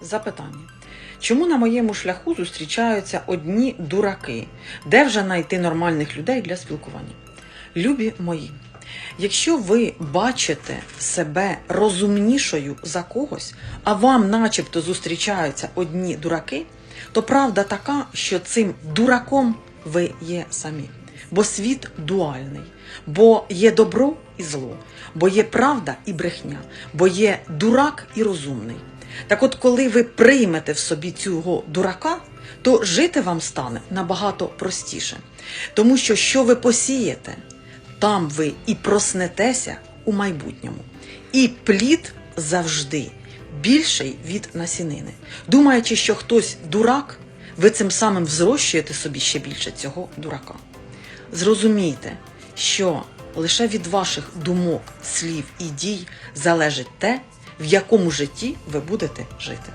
Запитання. Чому на моєму шляху зустрічаються одні дураки? Де вже знайти нормальних людей для спілкування? Любі мої, якщо ви бачите себе розумнішою за когось, а вам начебто зустрічаються одні дураки, то правда така, що цим дураком ви є самі. Бо світ дуальний, бо є добро і зло, бо є правда і брехня, бо є дурак і розумний. Так от, коли ви приймете в собі цього дурака, то жити вам стане набагато простіше. Тому що що ви посієте, там ви і проснетеся у майбутньому. І плід завжди більший від насінини. Думаючи, що хтось дурак, ви цим самим взрощуєте собі ще більше цього дурака. Зрозумійте, що лише від ваших думок, слів і дій залежить те, в якому житті ви будете жити.